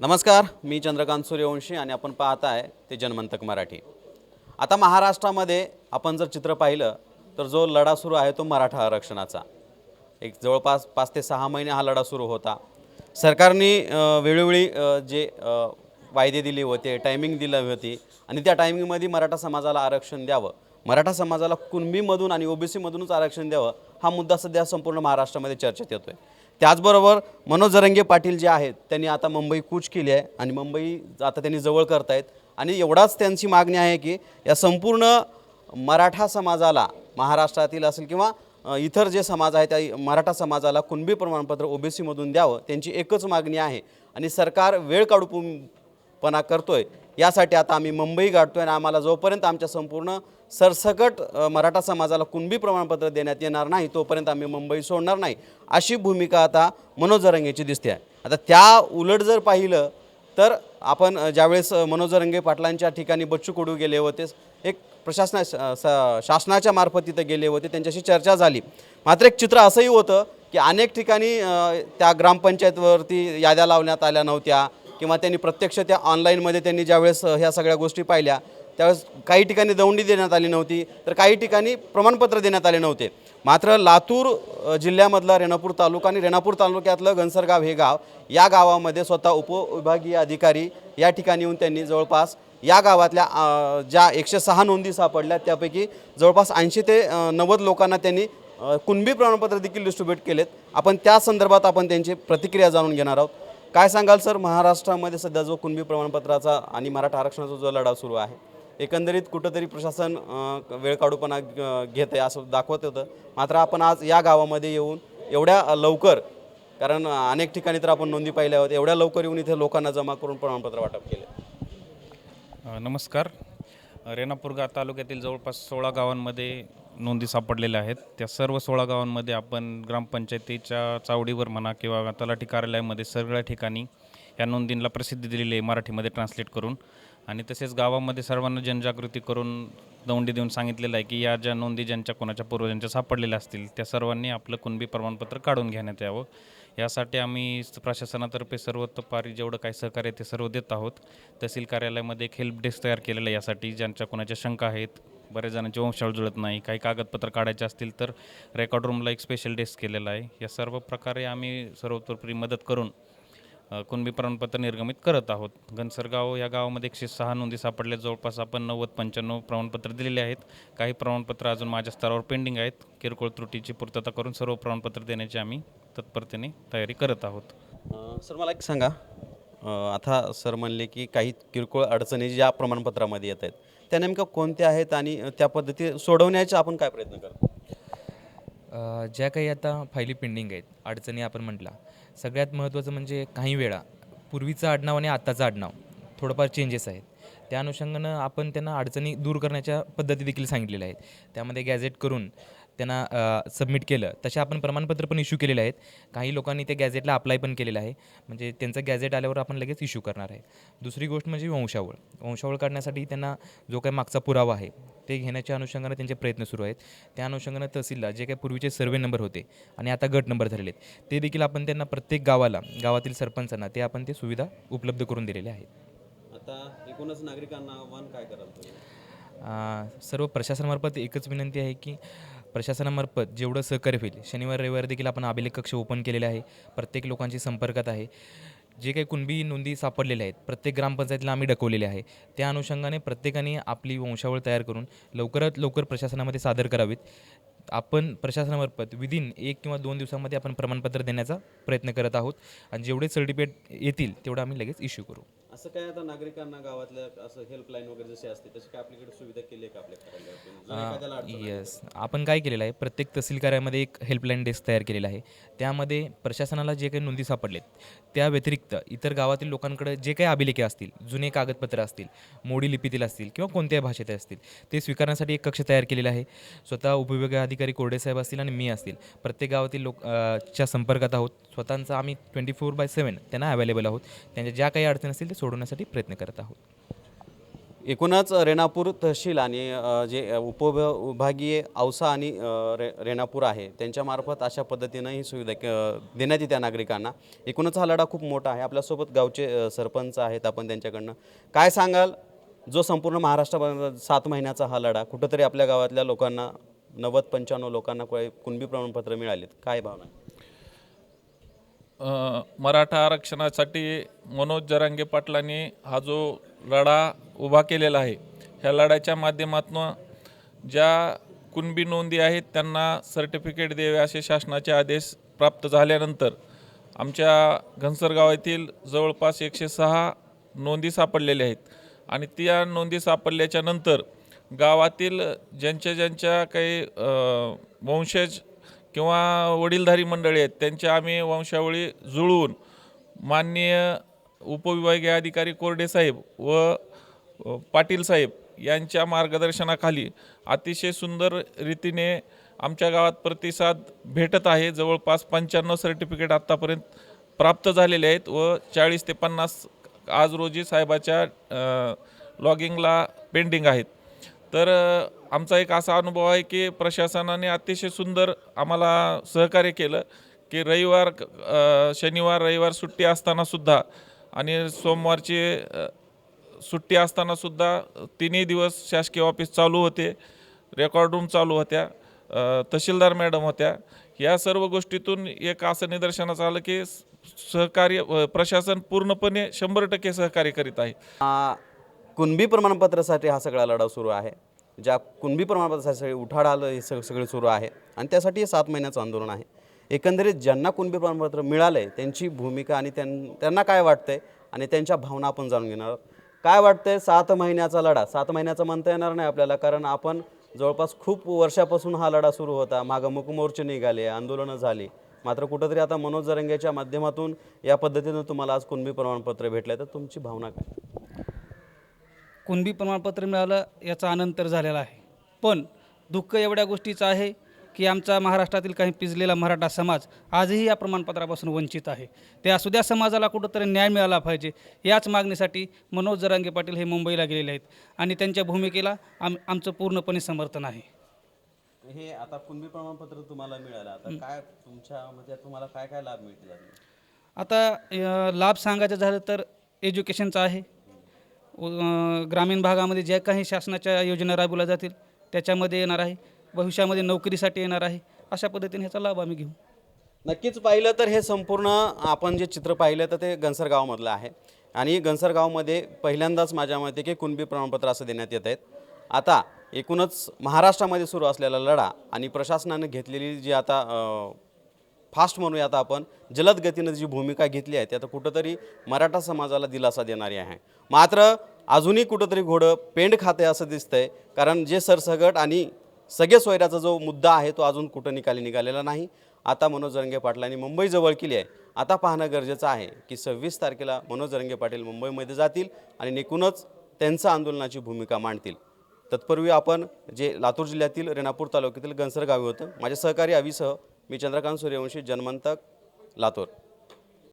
नमस्कार मी चंद्रकांत सूर्यवंशी आणि आपण पाहत आहे ते जनमंतक मराठी. आता महाराष्ट्रामध्ये आपण जर चित्र पाहिलं तर जो लढा सुरू आहे तो मराठा आरक्षणाचा. एक जवळपास पाच ते सहा महिने हा लढा सुरू होता. सरकारने वेळोवेळी जे वायदे दिले होते टायमिंग दिली होती आणि त्या टायमिंगमध्ये मराठा समाजाला आरक्षण द्यावं. मराठा समाजाला कुणबीमधून आणि ओबीसीमधूनच आरक्षण द्यावं हा मुद्दा सध्या संपूर्ण महाराष्ट्रामध्ये चर्चेत येतो आहे त्याचबरोबर मनोज जरंगे पाटील जे आहेत त्यांनी आता मुंबई कूच केली आहे आणि मुंबई आता त्यांनी जवळ करतायत. आणि एवढाच त्यांची मागणी आहे की या संपूर्ण मराठा समाजाला महाराष्ट्रातील असेल किंवा इतर जे समाज आहे त्या मराठा समाजाला कुणबी प्रमाणपत्र ओबीसीमधून द्यावं त्यांची एकच मागणी आहे. आणि सरकार वेळ काढू पणा करतोय. यासाठी आता आम्ही मुंबई गाठतोय आणि आम्हाला जोपर्यंत आमच्या संपूर्ण सरसकट मराठा समाजाला कुणबी प्रमाणपत्र देण्यात येणार नाही तोपर्यंत आम्ही मुंबई सोडणार नाही अशी भूमिका आता मनोज जरंगेची दिसते आहे. आता त्या उलट जर पाहिलं तर आपण ज्यावेळेस मनोजरंगे मनोज पाटलांच्या ठिकाणी बच्चू कडू गेले होते एक प्रशासना शासनाच्या मार्फत तिथं गेले होते त्यांच्याशी चर्चा झाली. मात्र एक चित्र असंही होतं की अनेक ठिकाणी त्या ग्रामपंचायतवरती याद्या लावण्यात आल्या नव्हत्या किंवा त्यांनी प्रत्यक्ष त्या ऑनलाईनमध्ये त्यांनी ज्यावेळेस ह्या सगळ्या गोष्टी पाहिल्या त्यावेळेस काही ठिकाणी दौंडी देण्यात आली नव्हती तर काही ठिकाणी प्रमाणपत्र देण्यात आले नव्हते. मात्र लातूर जिल्ह्यामधला रेणापूर तालुका आणि रेणापूर तालुक्यातलं घनसरगाव हे गाव या गावामध्ये स्वतः उपविभागीय अधिकारी या ठिकाणी येऊन त्यांनी जवळपास या गावातल्या ज्या एकशे सहा नोंदी सापडल्या त्यापैकी जवळपास ऐंशी ते नव्वद लोकांना त्यांनी कुणबी प्रमाणपत्र देखील डिस्ट्रीब्यूट केलेत. आपण त्या संदर्भात आपण त्यांची प्रतिक्रिया जाणून घेणार आहोत. काय सांगाल सर? महाराष्ट्रामध्ये सध्या जो कुणबी प्रमाणपत्राचा आणि मराठा आरक्षणाचा जो लढा सुरू आहे एकंदरीत कुठंतरी प्रशासन वेळ काढूपणा घेत आहे असं दाखवत होतं. मात्र आपण आज या गावामध्ये येऊन एवढ्या लवकर कारण अनेक ठिकाणी तर आपण नोंदी पाहिल्या होत्या एवढ्या लवकर येऊन इथे लोकांना जमा करून प्रमाणपत्र वाटप केले. नमस्कार. रेणापूरगा तालुक्यातील जवळपास सोळा गावांमध्ये नोंदी सापडलेल्या आहेत. त्या सर्व सोळा गावांमध्ये आपण ग्रामपंचायतीच्या चावडीवर म्हणा किंवा तलाठी कार्यालयामध्ये सगळ्या ठिकाणी या नोंदींना प्रसिद्धी दिलेली आहे मराठीमध्ये ट्रान्सलेट करून. आणि तसेच गावामध्ये सर्वांना जनजागृती करून दौंडी देऊन सांगितलेलं आहे की या ज्या नोंदी ज्यांच्या कोणाच्या पूर्वजांच्या सापडलेल्या असतील त्या सर्वांनी आपलं कुणबी प्रमाणपत्र काढून घेण्यात यावं. यासाठी आम्ही प्रशासनातर्फे सर्वतोपारी जेवढं काही सहकार्य ते सर्व देत आहोत. तहसील कार्यालयामध्ये एक हेल्प डेस्क तयार केलेलं आहे यासाठी. ज्यांच्या कोणाच्या शंका आहेत बऱ्याच जणांची वंशाळ जुळत नाही काही कागदपत्र काढायचे असतील तर रेकॉर्ड रूमला एक स्पेशल डेस्क केलेला आहे. या सर्व प्रकारे आम्ही सर्वतोपरी मदत करून कुणबी प्रमाणपत्र निर्गमित करत आहोत. घनसरगाव या गावामध्ये एकशे सहा नोंदी सापडल्या. जवळपास आपण नव्वद पंच्याण्णव प्रमाणपत्र दिलेले आहेत. काही प्रमाणपत्र अजून माझ्या स्तरावर पेंडिंग आहेत. किरकोळ त्रुटीची पूर्तता करून सर्व प्रमाणपत्र देण्याची आम्ही तत्परतेने तयारी करत आहोत. सर मला एक सांगा. आता सर म्हणले की काही किरकोळ अडचणी ज्या प्रमाणपत्रामध्ये येत आहेत त्या नेमक्या कोणत्या आहेत आणि त्या पद्धती सोडवण्याचे आपण काय प्रयत्न करतो? ज्या काही आता फायली पेंडिंग आहेत अडचणी आपण म्हटला सगळ्यात महत्त्वाचं म्हणजे काही वेळा पूर्वीचं आडनाव आणि आत्ताचं आडनाव थोडंफार चेंजेस आहेत. त्या अनुषंगानं आपण त्यांना अडचणी दूर करण्याच्या पद्धती देखील सांगितलेल्या आहेत. त्यामध्ये गॅझेट करून त्यांना सबमिट केलं. तसे आपण प्रमाणपत्र पण इश्यू केलेले आहेत. काही लोकांनी ते गॅझेटला अप्लाय पण केलेलं आहे. म्हणजे त्यांचं गॅझेट आल्यावर आपण लगेच इश्यू करणार आहे. दुसरी गोष्ट म्हणजे वंशावळ. वंशावळ काढण्यासाठी त्यांना जो काही मागचा पुरावा आहे ते घेण्याच्या अनुषंगानं त्यांचे प्रयत्न सुरू आहेत. त्या अनुषंगानं तहसीलला जे काही पूर्वीचे सर्वे नंबर होते आणि आता गट नंबर झालेले आहेत ते देखील आपण त्यांना प्रत्येक गावाला गावातील सरपंचांना ते आपण ते सुविधा उपलब्ध करून दिलेल्या आहेत. आता एकूणच नागरिकांना आव्हान काय कराल सर्व प्रशासनामार्फत एकच विनंती आहे की प्रशासनामार्फत जेवढं सहकार्य होईल शनिवार रविवार देखील आपण अभिलेख कक्ष ओपन केलेले आहे. प्रत्येक लोकांशी संपर्कात आहे. जे काही कुणबी नोंदी सापडलेल्या आहेत प्रत्येक ग्रामपंचायतीला आम्ही डकवलेले आहे. त्या अनुषंगाने प्रत्येकाने आपली वंशावळ तयार करून लवकरात लवकर प्रशासनामध्ये सादर करावीत. आपण प्रशासनामार्फत विदिन एक किंवा दोन दिवसामध्ये आपण प्रमाणपत्र देण्याचा प्रयत्न करत आहोत. आणि जेवढे सर्टिफिकेट येतील तेवढं आम्ही लगेच इश्यू करू. असं काय आता नागरिकांना गावातल्या असं हेल्पलाईन वगैरे जसे असते तशी काय आपल्याकडे सुविधा केली आहे का आपल्या येस आपण काय केलेलं आहे प्रत्येक तहसील कार्यामध्ये एक हेल्पलाईन डेस्क तयार केलेला आहे. त्यामध्ये प्रशासनाला जे काही नोंदी सापडलेत त्या व्यतिरिक्त इतर गावातील लोकांकडे जे काही अभिलेखे असतील जुने कागदपत्र असतील मोडी लिपीतील असतील किंवा कोणत्याही भाषेत असतील ते स्वीकारण्यासाठी एक कक्ष तयार केलेला आहे. स्वतः उपविभागीय अधिकारी कोरडे साहेब असतील आणि मी असतील. प्रत्येक गावातील लोक च्या संपर्कात आहोत. स्वतःचा आम्ही ट्वेंटी फोर बाय सेवन त्यांना अवेलेबल आहोत. त्यांच्या ज्या काही अडचणी असतील ते सोडवण्यासाठी प्रयत्न करत आहोत. एकूणच रेणापूर तहसील आणि जे उपविभागीय औसा आणि रे रेणापूर आहे त्यांच्यामार्फत अशा पद्धतीनं ही सुविधा देण्यात येते नागरिकांना. एकूणच हा लढा खूप मोठा आहे. आपल्यासोबत गावचे सरपंच आहेत आपण त्यांच्याकडनं. काय सांगाल? जो संपूर्ण महाराष्ट्रापर्यंत सात महिन्याचा हा लढा कुठंतरी आपल्या गावातल्या लोकांना नव्वद पंच्याण्णव लोकांना कुणबी प्रमाणपत्र मिळालेत. काय भावना? अ, मराठा आरक्षणासाठी मनोज जरांगे पाटलांनी हा जो लढा उभा केलेला आहे ह्या लढ्याच्या माध्यमातून ज्या कुणबी नोंदी आहेत त्यांना सर्टिफिकेट द्यावे असे शासनाचे आदेश प्राप्त झाल्यानंतर आमच्या घनसरगाव येथील जवळपास एकशे सहा नोंदी सापडलेल्या आहेत आणि त्या नोंदी सापडल्याच्या नंतर गावातील ज्यांच्या ज्यांच्या काही वंशज किंवा वडीलधारी मंडळी आहेत त्यांच्या आम्ही वंशावळी जुळवून माननीय उपविभागीय अधिकारी कोरडे साहेब व पाटील साहेब यांच्या मार्गदर्शनाखाली अतिशय सुंदर रीतीने आमच्या गावात प्रतिसाद भेटत आहे. जवळपास पंच्याण्णव सर्टिफिकेट आत्तापर्यंत प्राप्त झालेले आहेत व चाळीस ते पन्नास आज रोजी साहेबाच्या लॉगिंगला पेंडिंग आहेत. तर आमचा एक असा अनुभव आहे की प्रशासनाने अतिशय सुंदर आम्हाला सहकार्य केलं की रविवार शनिवार रविवार सुट्टी असतानासुद्धा आणि सोमवारची सुट्टी असतानासुद्धा तिन्ही दिवस शासकीय ऑफिस चालू होते रेकॉर्ड रूम चालू होत्या तहसीलदार मॅडम होत्या. या सर्व गोष्टीतून एक असं निदर्शनास आलं की सहकार्य प्रशासन पूर्णपणे शंभर टक्के सहकार्य करीत आहे. कुणबी प्रमाणपत्रासाठी हा सगळा लढा सुरू आहे. ज्या कुणबी प्रमाणपत्रासाठी सगळे उठाड आलं हे सग सगळे सुरू आहे. आणि त्यासाठी हे सात महिन्याचं आंदोलन आहे. एकंदरीत ज्यांना कुणबी प्रमाणपत्र मिळालं आहे त्यांची भूमिका आणि त्यां त्यांना काय वाटतंय आणि त्यांच्या भावना आपण जाणून घेणार काय काय वाटतंय सात महिन्याचा लढा? सात महिन्याचा म्हणता येणार नाही आपल्याला कारण आपण जवळपास खूप वर्षापासून हा लढा सुरू होता. मागं मुकमोर्चे निघाले आंदोलनं झाली. मात्र कुठंतरी आता मनोज जरंगेच्या माध्यमातून या पद्धतीनं तुम्हाला आज कुणबी प्रमाणपत्र भेटलं तर तुमची भावना काय? कुणबी प्रमाणपत्र मिळालं याचा आनंद तर झालेला आहे. पण दुःख एवढ्या गोष्टीचं आहे की आमचा महाराष्ट्रातील काही पिजलेला मराठा समाज आजही या प्रमाणपत्रापासून वंचित आहे. त्या सुद्या समाजाला कुठंतरी न्याय मिळाला पाहिजे याच मागणीसाठी मनोज जरांगे पाटील हे मुंबईला गेलेले आहेत आणि त्यांच्या भूमिकेला आम आमचं पूर्णपणे समर्थन आहे. हे आता कुणबी प्रमाणपत्र तुम्हाला मिळालं आता काय तुमच्या म्हणजे तुम्हाला काय काय लाभ मिळतील? आता लाभ सांगायचं झालं तर एज्युकेशनचा आहे. ग्रामीण भागामध्ये ज्या काही शासनाच्या योजना राबवल्या जातील त्याच्यामध्ये येणार आहे. भविष्यामध्ये नोकरीसाठी येणार आहे. अशा पद्धतीने ह्याचा लाभ आम्ही घेऊ. नक्कीच पाहिलं तर हे संपूर्ण आपण जे चित्र पाहिलं तर ते घंसरगावामधलं आहे. आणि घनसरगावमध्ये पहिल्यांदाच माझ्या मते की कुणबी प्रमाणपत्र असं देण्यात येत आहेत. आता एकूणच महाराष्ट्रामध्ये सुरू असलेला लढा आणि प्रशासनानं घेतलेली जी आता फास्ट म्हणूया आता आपण. जलद गतीनं जी भूमिका घेतली आहे ती आता कुठंतरी मराठा समाजाला दिलासा देणारी आहे. मात्र अजूनही कुठंतरी घोडं पेंड खाते असं दिसतंय. कारण जे सरसगट आणि सगळे सोयऱ्याचा जो मुद्दा आहे तो अजून कुठं निकाली निघालेला नाही. आता मनोज रंगे पाटलांनी मुंबई जवळ केली आहे. आता पाहणं गरजेचं आहे की सव्वीस तारखेला मनोज रंगे पाटील मुंबईमध्ये जातील आणि निकूनच त्यांचं आंदोलनाची भूमिका मांडतील. तत्पूर्वी आपण जे लातूर जिल्ह्यातील रेणापूर तालुक्यातील गंसर गावी होतं माझ्या सहकारी अविसह मी चंद्रकांत सूर्यवंशी जन्मंतक लातूर.